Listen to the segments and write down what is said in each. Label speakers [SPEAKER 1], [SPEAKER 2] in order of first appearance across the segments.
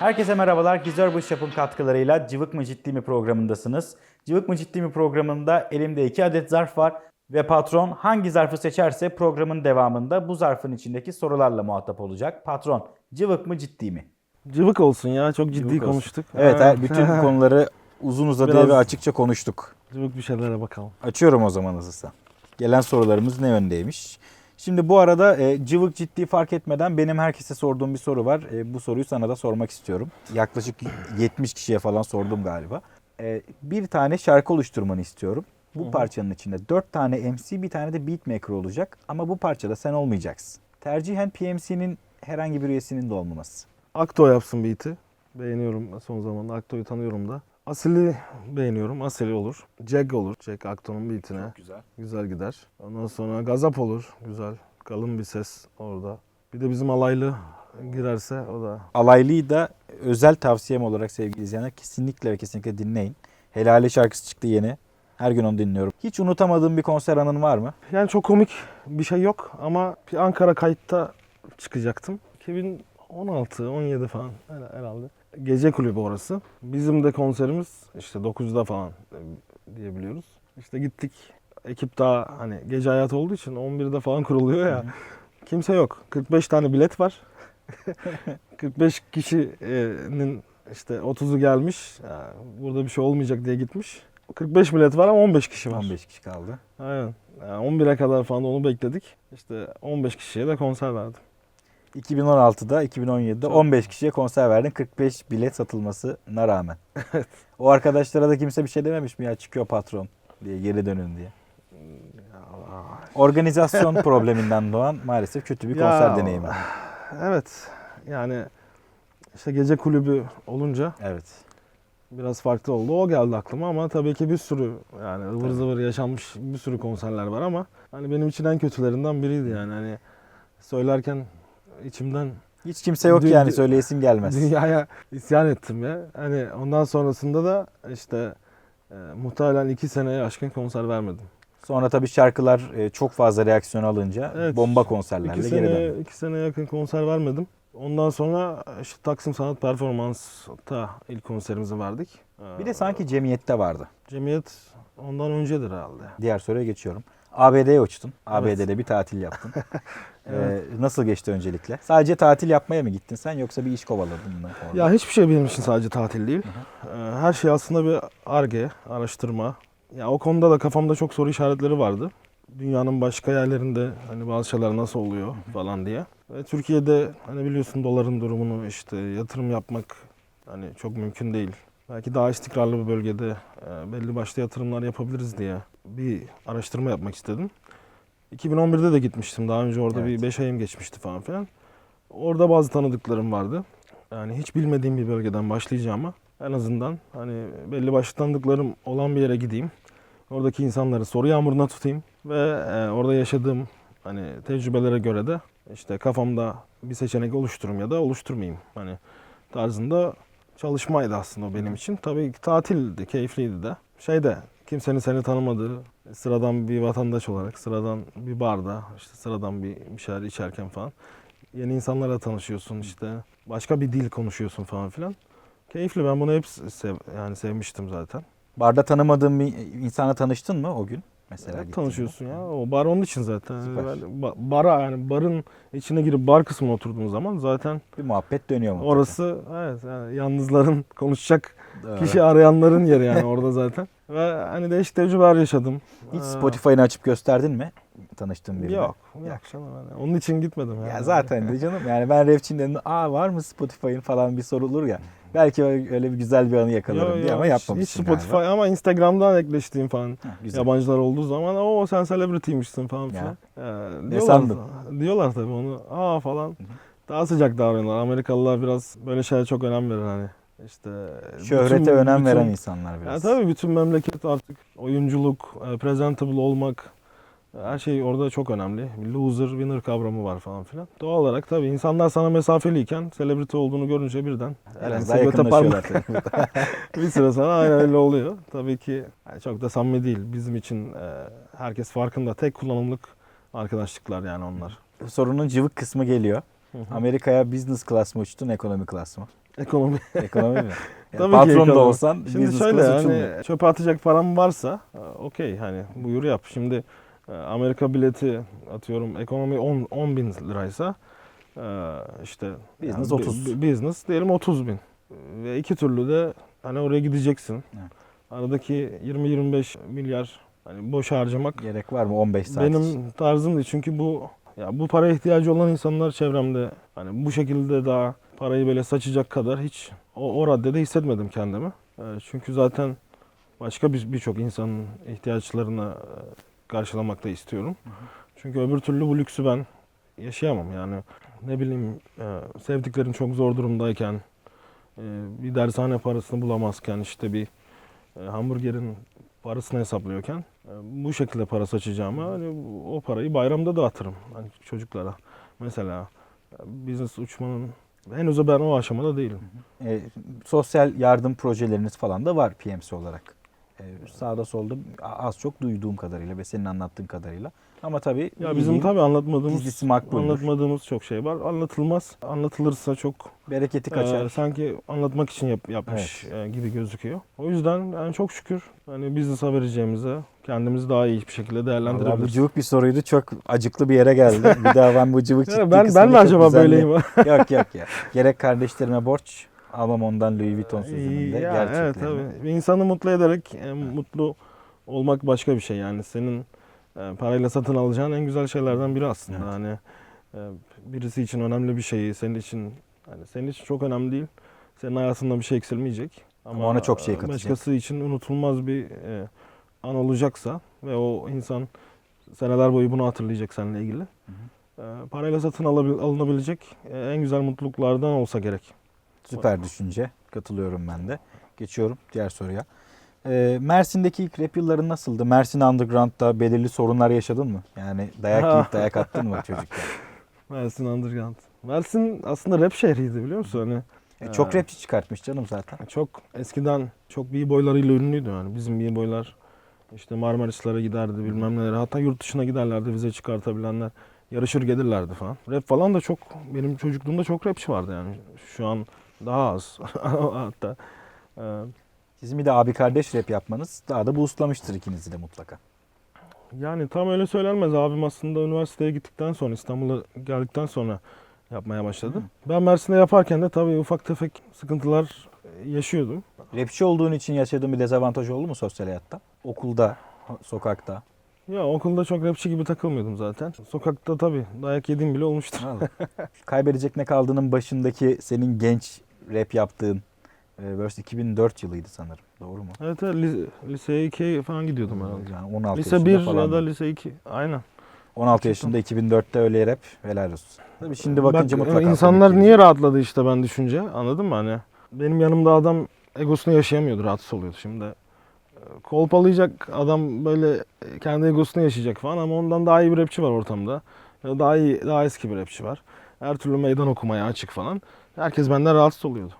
[SPEAKER 1] Herkese merhabalar. Gizör Bış Yapım katkılarıyla Cıvık mı Ciddi mi programındasınız. Cıvık mı Ciddi mi programında elimde iki adet zarf var ve patron hangi zarfı seçerse programın devamında bu zarfın içindeki sorularla muhatap olacak. Patron, cıvık mı ciddi mi?
[SPEAKER 2] Cıvık olsun ya. Çok ciddi
[SPEAKER 1] Cıvık olsun.
[SPEAKER 2] konuştuk.
[SPEAKER 1] Evet,
[SPEAKER 2] Ha.
[SPEAKER 1] her- bütün konuları uzun uzadıya
[SPEAKER 2] Biraz-
[SPEAKER 1] ve açıkça konuştuk.
[SPEAKER 2] Cıvık bir şeylere bakalım.
[SPEAKER 1] Açıyorum o zaman hızlısa. Gelen sorularımız ne yöndeymiş? Şimdi bu arada e, cıvık ciddi fark etmeden benim herkese sorduğum bir soru var. E, bu soruyu sana da sormak istiyorum. Yaklaşık 70 kişiye falan sordum galiba. E, bir tane şarkı oluşturmanı istiyorum. Bu parçanın içinde 4 tane MC bir tane de beatmaker olacak. Ama bu parçada sen olmayacaksın. Tercihen PMC'nin herhangi bir üyesinin de olmaması.
[SPEAKER 2] Akto yapsın beat'i. Beğeniyorum son zamanda. Akto'yu tanıyorum da. Asil'i beğeniyorum. Asili olur. Jack olur. Jack Akto'nun beat'ine.
[SPEAKER 1] güzel.
[SPEAKER 2] Güzel gider. Ondan sonra Gazap olur. Güzel. Kalın bir ses orada. Bir de bizim alaylı girerse o da.
[SPEAKER 1] Alaylıyı da özel tavsiyem olarak sevgili izleyenler kesinlikle ve kesinlikle dinleyin. Helale şarkısı çıktı yeni. Her gün onu dinliyorum. Hiç unutamadığım bir konser anın var mı?
[SPEAKER 2] Yani çok komik bir şey yok ama bir Ankara kayıtta çıkacaktım. 2016-17 falan her- herhalde. Gece kulübü orası. Bizim de konserimiz işte 9'da falan e, diyebiliyoruz. İşte gittik. Ekip daha hani gece hayatı olduğu için 11'de falan kuruluyor ya. Kimse yok. 45 tane bilet var. 45 kişinin işte 30'u gelmiş. Ya burada bir şey olmayacak diye gitmiş. 45 bilet var ama 15 kişi var.
[SPEAKER 1] 15 kişi kaldı.
[SPEAKER 2] Aynen. Yani 11'e kadar falan onu bekledik. İşte 15 kişiye de konser verdim.
[SPEAKER 1] 2016'da, 2017'de
[SPEAKER 2] Çok.
[SPEAKER 1] 15 kişiye konser verdin. 45 bilet satılmasına rağmen. o arkadaşlara da kimse bir şey dememiş mi ya çıkıyor patron diye geri dönün diye. Organizasyon probleminden doğan maalesef kötü bir
[SPEAKER 2] Ya,
[SPEAKER 1] konser deneyimi.
[SPEAKER 2] Evet. Yani işte gece kulübü olunca
[SPEAKER 1] Evet.
[SPEAKER 2] biraz farklı oldu. O geldi aklıma ama tabii ki bir sürü yani ıvır zıvır yaşanmış bir sürü konserler var ama hani benim için en kötülerinden biriydi yani. Hani söylerken içimden
[SPEAKER 1] Hiç kimse yok
[SPEAKER 2] Dün-
[SPEAKER 1] yani söyleyesim gelmez.
[SPEAKER 2] dünyaya isyan ettim ya. Hani ondan sonrasında da işte e, muhtemelen iki seneye aşkın konser vermedim.
[SPEAKER 1] Sonra tabii şarkılar e, çok fazla reaksiyon alınca
[SPEAKER 2] Evet.
[SPEAKER 1] bomba
[SPEAKER 2] İki
[SPEAKER 1] konserlerle geri
[SPEAKER 2] sene,
[SPEAKER 1] döndü.
[SPEAKER 2] iki sene yakın konser vermedim. Ondan sonra işte Taksim Sanat Performans'ta ilk konserimizi verdik.
[SPEAKER 1] Bir de sanki cemiyette vardı.
[SPEAKER 2] Cemiyet ondan öncedir herhalde.
[SPEAKER 1] Diğer soruya geçiyorum. ABD'ye uçtun. ABD'de bir tatil yaptın.
[SPEAKER 2] Evet.
[SPEAKER 1] Ee, nasıl geçti öncelikle? Sadece tatil yapmaya mı gittin sen yoksa bir iş kovaladın mı? orada?
[SPEAKER 2] Ya hiçbir şey benim için sadece tatil değil. Ee, Her şey aslında bir arge, araştırma. Ya o konuda da kafamda çok soru işaretleri vardı. Dünyanın başka yerlerinde hani bazı şeyler nasıl oluyor falan diye. Ve Türkiye'de hani biliyorsun doların durumunu işte yatırım yapmak hani çok mümkün değil. Belki daha istikrarlı bir bölgede e, belli başlı yatırımlar yapabiliriz diye bir araştırma yapmak istedim. 2011'de de gitmiştim. Daha önce orada
[SPEAKER 1] Evet.
[SPEAKER 2] bir 5 ayım geçmişti falan filan. Orada bazı tanıdıklarım vardı. Yani hiç bilmediğim bir bölgeden başlayacağıma en azından hani belli başlı tanıdıklarım olan bir yere gideyim. Oradaki insanları soru yağmuruna tutayım ve e, orada yaşadığım hani tecrübelere göre de işte kafamda bir seçenek oluştururum ya da oluşturmayayım. Hani tarzında çalışmaydı aslında o benim için. Tabii ki tatildi, keyifliydi de. Şeyde kimsenin seni tanımadığı sıradan bir vatandaş olarak sıradan bir barda işte sıradan bir, bir şeyler içerken falan yeni insanlarla tanışıyorsun işte başka bir dil konuşuyorsun falan filan. Keyifli ben bunu hep sev, yani sevmiştim zaten.
[SPEAKER 1] Barda tanımadığın bir insana tanıştın mı o gün? Mesela gittiğinde?
[SPEAKER 2] tanışıyorsun ya. O bar onun için zaten.
[SPEAKER 1] Süper.
[SPEAKER 2] Yani ba- bara yani barın içine girip bar kısmına oturduğun zaman zaten
[SPEAKER 1] Bir muhabbet dönüyor mu?
[SPEAKER 2] orası evet yani yalnızların konuşacak
[SPEAKER 1] Evet.
[SPEAKER 2] kişi arayanların yeri yani orada zaten. Ve hani değişik tecrübeler yaşadım.
[SPEAKER 1] Hiç
[SPEAKER 2] Ee,
[SPEAKER 1] Spotify'ını açıp gösterdin mi? Tanıştığın birine.
[SPEAKER 2] Yok. Yok canım. hani onun için gitmedim yani.
[SPEAKER 1] Ya zaten de canım yani ben dedim. Aa var mı Spotify'ın falan bir sorulur ya. Belki öyle bir güzel bir anı yakalarım
[SPEAKER 2] Yo,
[SPEAKER 1] diye
[SPEAKER 2] yo,
[SPEAKER 1] ama yapmamışsın
[SPEAKER 2] Hiç Spotify
[SPEAKER 1] galiba.
[SPEAKER 2] ama Instagram'dan ekleştiğim falan
[SPEAKER 1] Ha, güzel.
[SPEAKER 2] yabancılar olduğu zaman o sen celebrity'mişsin falan filan.
[SPEAKER 1] Ne
[SPEAKER 2] diyorlar,
[SPEAKER 1] sandın?
[SPEAKER 2] Diyorlar tabii onu. Aa falan. Daha sıcak davranıyorlar. Amerikalılar biraz böyle şeylere çok önem verir hani. İşte
[SPEAKER 1] Şöhrete
[SPEAKER 2] bütün-
[SPEAKER 1] önem veren
[SPEAKER 2] bütün-
[SPEAKER 1] insanlar
[SPEAKER 2] Ya
[SPEAKER 1] biraz.
[SPEAKER 2] tabii bütün memleket artık oyunculuk, e, presentable olmak her şey orada çok önemli. Loser, winner kavramı var falan filan. Doğal olarak tabii insanlar sana mesafeliyken celebrity olduğunu görünce birden Elbette
[SPEAKER 1] yakınlaşıyorlar.
[SPEAKER 2] parmak- bir süre sonra aynen öyle oluyor. Tabii ki yani çok da samimi değil. Bizim için e, herkes farkında. Tek kullanımlık arkadaşlıklar yani onlar.
[SPEAKER 1] Sorunun cıvık kısmı geliyor. Amerika'ya business class mı uçtun, ekonomi class mı?
[SPEAKER 2] Ekonomi.
[SPEAKER 1] Ekonomi mi? Yani
[SPEAKER 2] Tabii ki
[SPEAKER 1] patron da
[SPEAKER 2] ekonomi.
[SPEAKER 1] olsan
[SPEAKER 2] Şimdi
[SPEAKER 1] business
[SPEAKER 2] şöyle
[SPEAKER 1] uçulmuyor.
[SPEAKER 2] çöpe atacak param varsa e, okey hani buyur yap. Şimdi Amerika bileti atıyorum ekonomi 10, 10 bin liraysa e, işte
[SPEAKER 1] Business
[SPEAKER 2] bi-
[SPEAKER 1] 30.
[SPEAKER 2] bi- business diyelim 30 bin. Ve iki türlü de hani oraya gideceksin.
[SPEAKER 1] Evet.
[SPEAKER 2] Aradaki 20-25 milyar hani boş harcamak
[SPEAKER 1] Gerek var mı 15 saat
[SPEAKER 2] benim
[SPEAKER 1] için?
[SPEAKER 2] tarzım değil. Çünkü bu ya bu paraya ihtiyacı olan insanlar çevremde hani bu şekilde daha parayı böyle saçacak kadar hiç o, o raddede hissetmedim kendimi. E, Çünkü zaten başka bir birçok insanın ihtiyaçlarını e, karşılamak da istiyorum. Çünkü öbür türlü bu lüksü ben yaşayamam. Yani ne bileyim e, sevdiklerin çok zor durumdayken e, bir dershane parasını bulamazken işte bir e, hamburgerin parasını hesaplıyorken e, bu şekilde para saçacağıma hani o parayı bayramda dağıtırım hani çocuklara. Mesela e, business uçmanın henüz ben o aşamada değilim.
[SPEAKER 1] E, sosyal yardım projeleriniz falan da var PMC olarak. E, sağda solda az çok duyduğum kadarıyla ve senin anlattığın kadarıyla. Ama tabii
[SPEAKER 2] Ya bizim tabii anlatmadığımız
[SPEAKER 1] makbuldür.
[SPEAKER 2] anlatmadığımız çok şey var. Anlatılmaz. Anlatılırsa çok
[SPEAKER 1] Bereketi
[SPEAKER 2] Ee,
[SPEAKER 1] kaçar.
[SPEAKER 2] sanki anlatmak için yap- yapmış e, gibi gözüküyor. O yüzden yani çok şükür hani business'a vereceğimize kendimizi daha iyi bir şekilde
[SPEAKER 1] Vallahi bu
[SPEAKER 2] değerlendirebiliriz.
[SPEAKER 1] cıvık bir soruydu. Çok acıklı bir yere geldi. Bir daha ben bu cıvık ciddi
[SPEAKER 2] ben ben mi
[SPEAKER 1] çok
[SPEAKER 2] acaba
[SPEAKER 1] düzenli-
[SPEAKER 2] böyleyim?
[SPEAKER 1] yok yok ya. Gerek kardeşlerime borç almam ondan Louis Vuitton sözünün de
[SPEAKER 2] ya, evet
[SPEAKER 1] gerçeklerini.
[SPEAKER 2] tabii. İnsanı mutlu ederek e, mutlu olmak başka bir şey yani. Senin e, parayla satın alacağın en güzel şeylerden biri aslında.
[SPEAKER 1] Evet.
[SPEAKER 2] Hani e, birisi için önemli bir şeyi senin için hani senin için çok önemli değil. Senin hayatında bir şey eksilmeyecek.
[SPEAKER 1] Ama ona çok şey katacak.
[SPEAKER 2] Başkası için unutulmaz bir e, an olacaksa ve o insan seneler boyu bunu hatırlayacak seninle ilgili. E, parayla satın alabil- alınabilecek e, en güzel mutluluklardan olsa gerek.
[SPEAKER 1] Süper düşünce. Katılıyorum ben de. Geçiyorum diğer soruya. Ee, Mersin'deki ilk rap yılların nasıldı? Mersin Underground'da belirli sorunlar yaşadın mı? Yani dayak yiyip dayak attın mı çocukken?
[SPEAKER 2] Mersin Underground. Mersin aslında rap şehriydi biliyor musun? Hani
[SPEAKER 1] E, çok
[SPEAKER 2] Evet.
[SPEAKER 1] rapçi çıkartmış canım zaten.
[SPEAKER 2] çok eskiden çok b-boylarıyla ünlüydü yani. Bizim b-boylar işte Marmaris'lere giderdi bilmem nelere. Hatta yurt dışına giderlerdi vize çıkartabilenler. Yarışır gelirlerdi falan. Rap falan da çok benim çocukluğumda çok rapçi vardı yani. Şu an daha az. Hatta e,
[SPEAKER 1] Sizin bir de abi kardeş rap yapmanız daha da boostlamıştır ikinizi de mutlaka.
[SPEAKER 2] Yani tam öyle söylenmez. Abim aslında üniversiteye gittikten sonra İstanbul'a geldikten sonra yapmaya başladı. Ben Mersin'de yaparken de tabii ufak tefek sıkıntılar yaşıyordum.
[SPEAKER 1] Rapçi olduğun için yaşadığın bir dezavantaj oldu mu sosyal hayatta? Okulda, sokakta.
[SPEAKER 2] Ya okulda çok rapçi gibi takılmıyordum zaten. Sokakta tabii dayak yediğim bile olmuştur.
[SPEAKER 1] Vallahi. Kaybedecek ne kaldığının başındaki senin genç rap yaptığın e, verse 2004 yılıydı sanırım. Doğru mu?
[SPEAKER 2] Evet, evet li- liseye 2 falan gidiyordum herhalde.
[SPEAKER 1] Yani 16
[SPEAKER 2] Lise
[SPEAKER 1] yaşında
[SPEAKER 2] 1
[SPEAKER 1] falan.
[SPEAKER 2] ya da lise 2. Aynen.
[SPEAKER 1] 16 yaşında 2004'te öyle rap helal olsun. Tabii şimdi bakınca
[SPEAKER 2] Bak,
[SPEAKER 1] mutlaka
[SPEAKER 2] insanlar niye rahatladı işte ben düşünce anladın mı hani? Benim yanımda adam egosunu yaşayamıyordu rahatsız oluyordu şimdi. e, Kolpalayacak adam böyle e, kendi egosunu yaşayacak falan ama ondan daha iyi bir rapçi var ortamda. Daha iyi, daha eski bir rapçi var. Her türlü meydan okumaya açık falan. Herkes benden rahatsız oluyordu.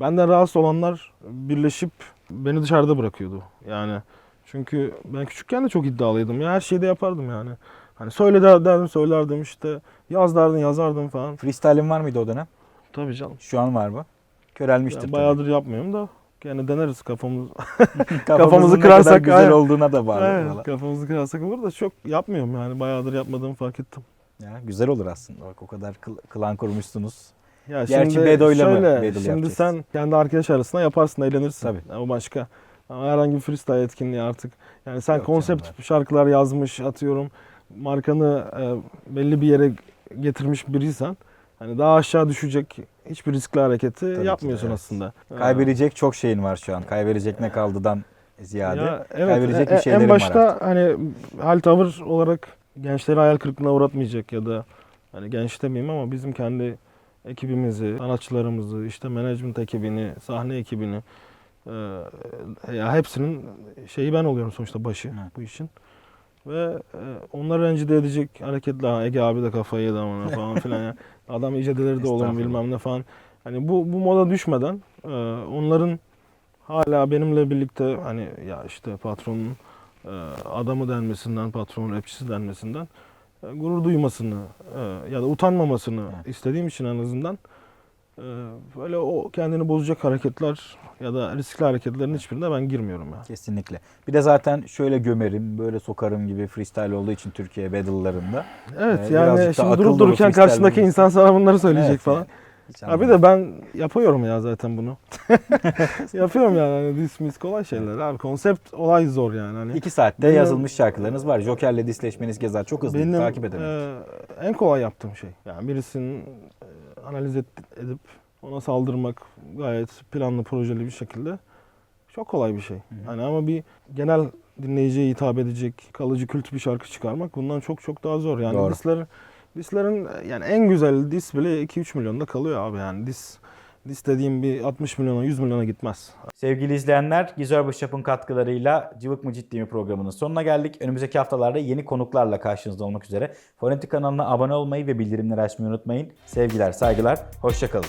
[SPEAKER 2] Benden rahatsız olanlar birleşip beni dışarıda bırakıyordu. Yani çünkü ben küçükken de çok iddialıydım. Ya her şeyi de yapardım yani. Hani söyle der- derdim söylerdim işte. Yaz derdim yazardım falan.
[SPEAKER 1] Freestyle'in var mıydı o dönem?
[SPEAKER 2] Tabii canım.
[SPEAKER 1] Şu an var mı? Körelmiştir
[SPEAKER 2] Ya bayağıdır yapmıyorum da gene deneriz kafamız.
[SPEAKER 1] tabii.
[SPEAKER 2] kafamızı kırarsak,
[SPEAKER 1] güzel
[SPEAKER 2] aynen.
[SPEAKER 1] olduğuna da bağlı.
[SPEAKER 2] Evet, kafamızı kırarsak olur da çok yapmıyorum yani bayağıdır yapmadığımı fark ettim.
[SPEAKER 1] Ya, güzel olur aslında. Bak o kadar kıl- klan kurmuşsunuz.
[SPEAKER 2] Ya
[SPEAKER 1] Gerçi Bedo'yla mı
[SPEAKER 2] şöyle,
[SPEAKER 1] battle
[SPEAKER 2] Şimdi
[SPEAKER 1] yapacağız?
[SPEAKER 2] sen kendi arkadaş arasında yaparsın, eğlenirsin.
[SPEAKER 1] Tabii.
[SPEAKER 2] O başka. Ama herhangi bir freestyle etkinliği artık. Yani sen
[SPEAKER 1] Yok
[SPEAKER 2] konsept
[SPEAKER 1] canım,
[SPEAKER 2] şarkılar yazmış atıyorum. Markanı e, belli bir yere getirmiş biriysen hani daha aşağı düşecek hiçbir riskli hareketi
[SPEAKER 1] ki de,
[SPEAKER 2] yapmıyorsun
[SPEAKER 1] evet.
[SPEAKER 2] aslında.
[SPEAKER 1] Kaybedecek çok şeyin var şu an. Kaybedecek ne kaldıdan ziyade.
[SPEAKER 2] Ya evet,
[SPEAKER 1] kaybedecek
[SPEAKER 2] e-
[SPEAKER 1] bir
[SPEAKER 2] e-
[SPEAKER 1] şeylerim
[SPEAKER 2] En
[SPEAKER 1] var
[SPEAKER 2] başta hani hal tavır olarak gençleri hayal kırıklığına uğratmayacak ya da hani genç demeyeyim ama bizim kendi ekibimizi, sanatçılarımızı, işte management ekibini, sahne ekibini e, ya hepsinin şeyi ben oluyorum sonuçta başı
[SPEAKER 1] Evet.
[SPEAKER 2] bu işin. Ve e, onları rencide edecek hareketler. "Ha, Ege abi de kafayı yedi ama falan filan ya. Adam iyice delirdi oğlum bilmem ne falan. Hani bu bu moda düşmeden e, onların hala benimle birlikte hani ya işte patronun e, adamı denmesinden, patronun rapçisi denmesinden gurur duymasını e, ya da utanmamasını
[SPEAKER 1] Evet.
[SPEAKER 2] istediğim için en azından Ee, böyle o kendini bozacak hareketler ya da riskli hareketlerin hiçbirine ben girmiyorum ya.
[SPEAKER 1] Kesinlikle. Bir de zaten şöyle gömerim, böyle sokarım gibi freestyle olduğu için Türkiye battle'larında.
[SPEAKER 2] Evet
[SPEAKER 1] Ee,
[SPEAKER 2] yani şimdi durup dururken
[SPEAKER 1] bilgisi.
[SPEAKER 2] insan sana bunları söyleyecek
[SPEAKER 1] Evet,
[SPEAKER 2] falan.
[SPEAKER 1] Hiç
[SPEAKER 2] Abi de ben yapıyorum ya zaten bunu. yapıyorum yani hani dismiss kolay şeyler abi. Konsept olay zor yani hani.
[SPEAKER 1] İki saatte
[SPEAKER 2] Benim-
[SPEAKER 1] yazılmış şarkılarınız var. Joker'le disleşmeniz keza çok hızlı.
[SPEAKER 2] Benim
[SPEAKER 1] takip edelim.
[SPEAKER 2] e, en kolay yaptığım şey. Yani birisinin e, analiz et- edip ona saldırmak gayet planlı projeli bir şekilde çok kolay bir şey. Hani ama bir genel dinleyiciye hitap edecek kalıcı kült bir şarkı çıkarmak bundan çok çok daha zor. Yani
[SPEAKER 1] Doğru.
[SPEAKER 2] disler dislerin yani en güzel dis bile 2-3 milyonda kalıyor abi yani dis dediğim bir 60 milyona 100 milyona gitmez.
[SPEAKER 1] Sevgili izleyenler, Gizör Şap'ın katkılarıyla Cıvık mı Ciddi mi programının sonuna geldik. Önümüzdeki haftalarda yeni konuklarla karşınızda olmak üzere. Fonetik kanalına abone olmayı ve bildirimleri açmayı unutmayın. Sevgiler, saygılar, hoşçakalın.